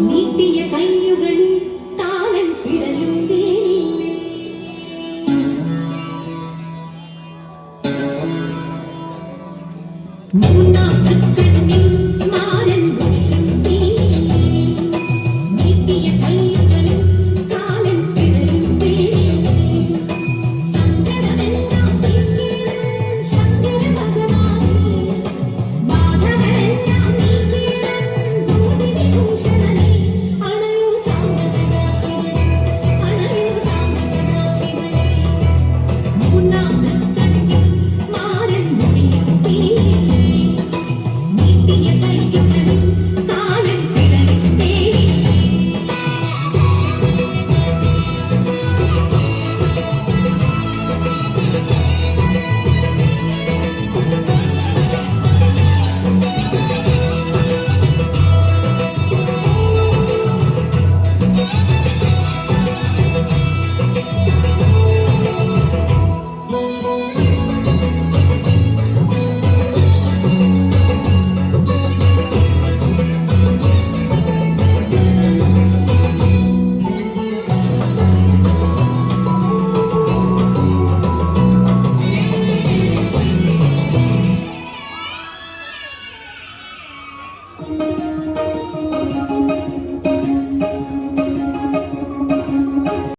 നീട്ടിയ കൈയുകൾ താനൻ പിടലും മൂന്നാം ये तो ये